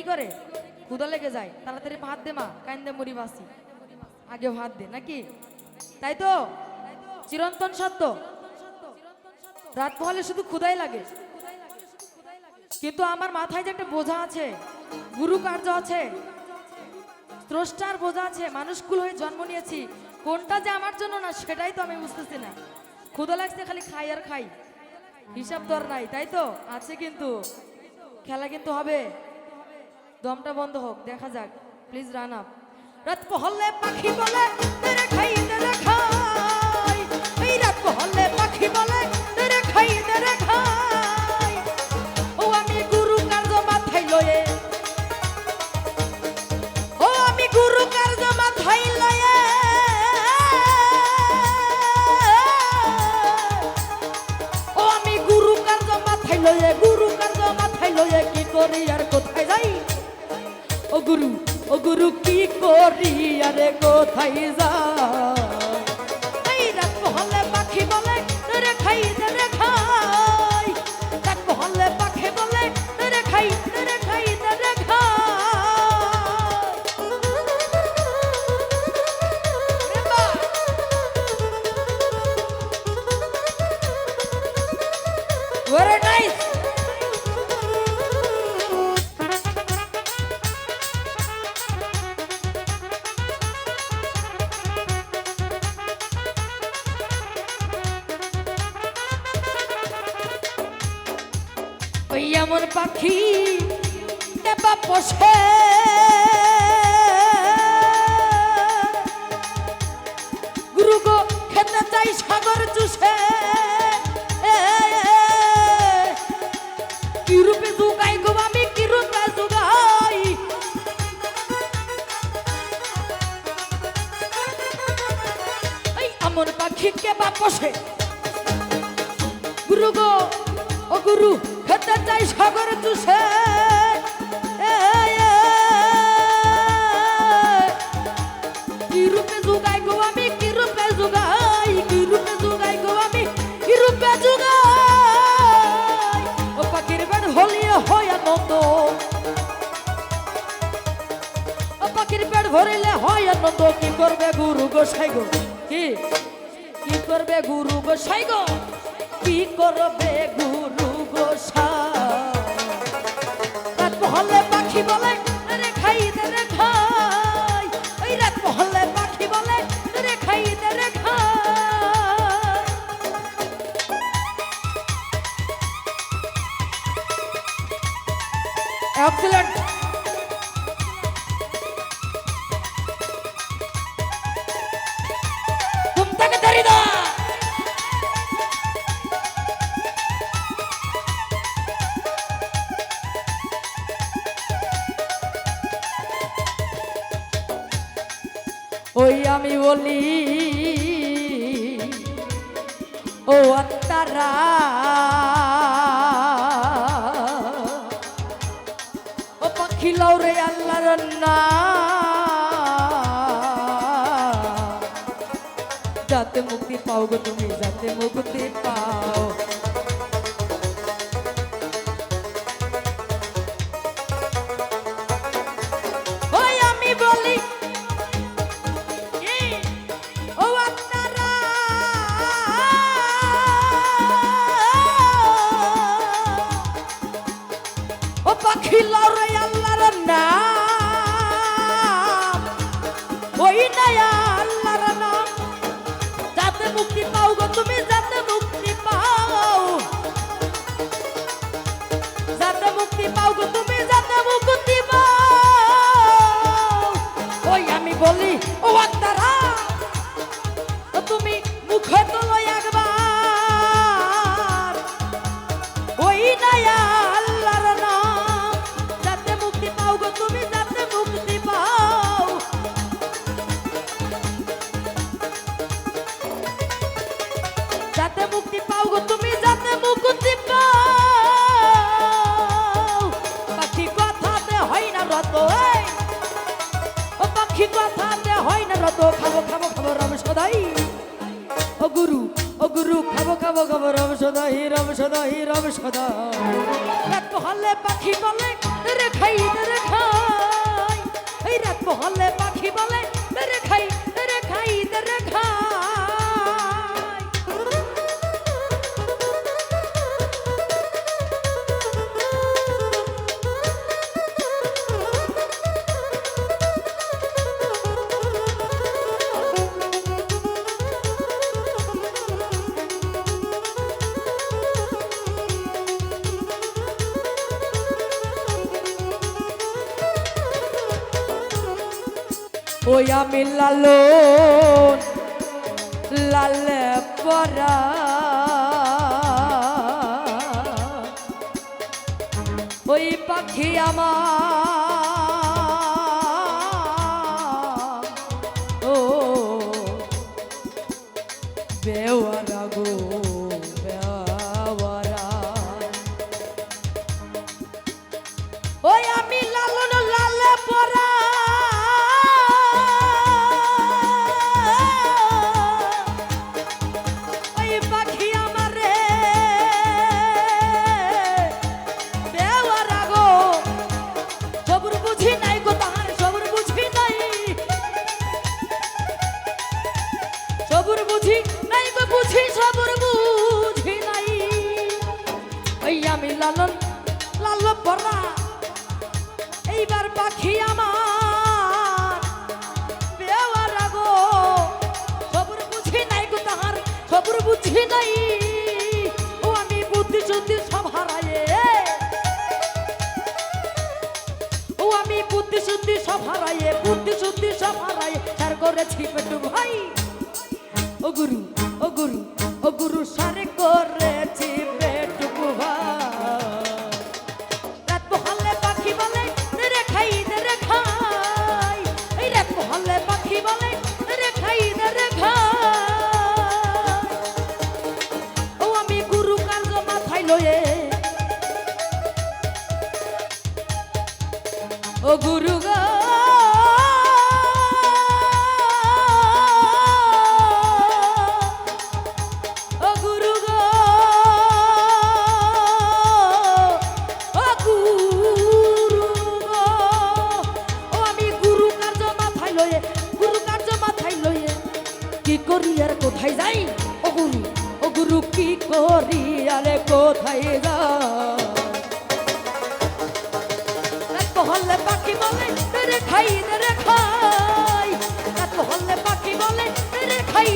কি করে? ক্ষুদা লেগে যায়। তাড়াতাড়ি ভাত দে মা কাইন্দে মুড়ি বাসি আগে ভাত দে, নাকি? তাই তো? চিরন্তন সত্য। রাত পোহালে শুধু ক্ষুদাই লাগে। কিন্তু আমার মাথায় যে একটা বোঝা আছে, গুরু কার্য আছে, স্রষ্টার বোঝা আছে, মানুষকুল হয়ে জন্ম নিয়েছি, কোনটা যে আমার জন্য না, সেটাই তো আমি বুঝতেছি না। ক্ষুদা লাগছে খালি খাই আর খাই। হিসাব তো আর নাই, তাই তো? আছে কিন্তু। খেলা কিন্তু হবে। দমটা বন্ধ হোক দেখা যাক। প্লিজ রান আপ রাত পহলে পাখি বলে গুরু ও গুরু কি করি আরে কোথায় যাই ওই এমন পাখি দেবা পোষে। গুরু গো খেতে চাই সাগর চুষে। এ, কি রূপে জুগাই গো আমি কি রূপে জুগাই? এই এমন পাখি কে বা পোষে? গুরু গো ও গুরু খেতে চাই সাগর চুষে। কি গো আমি, কি রূপে কি রূপে যোগাই গো আমি, কি রূপে যোগাই। ও পাখির বেড় হয় আনন্দ। ও পাখির পেট ভরিলে হয় আনন্দ। কি করবে গুরু গোসাই গো? কি? কি করবে গুরু গোসাই গো? কি করবে গুরু ধরি ওই আমি বলি ও আত্মারা। ও পাখি আল্লাহর না যাতে মুক্তি পাও গো তুমি যাতে মুক্তি পাও। পাখি লড়ে বলি ও আত্মারা তুমি মুখে তো একবার আমরা তো খাব খাব খাব রাম সদাই। ও গুরু ও গুরু, খাব খাব খাব রাম সদাই রাম সদাই রাম সদাই। রাত পোহালে পাখি বলে, রে খাই রে খাই। এই রাত পোহালে পাখি বলে, রে খাই ওই আমি লালন লাল পরা। ওই পাখি আমার আমি লালন, লাল পরা। এইবার পাখি আমার, বেওয়ারা গো সবর বুঝি নাই গো তাহার সবর বুঝি নাই। ও আমি বুদ্ধি শুদ্ধি সব হারায়ে। ও আমি বুদ্ধি শুদ্ধি সব হারায়ে বুদ্ধি শুদ্ধি সব হারায়ে। সার করেছি পেটু ভাই। ও গুরু ও গুরু ও গুরু সারে ও গুরু গো। গুরু গো। ও গুরু ও গুরু কি করি আর কোথায় যাই? হলে পাখি বলে রে খাই রে খাই এত হলে পাখি বলে রে খাই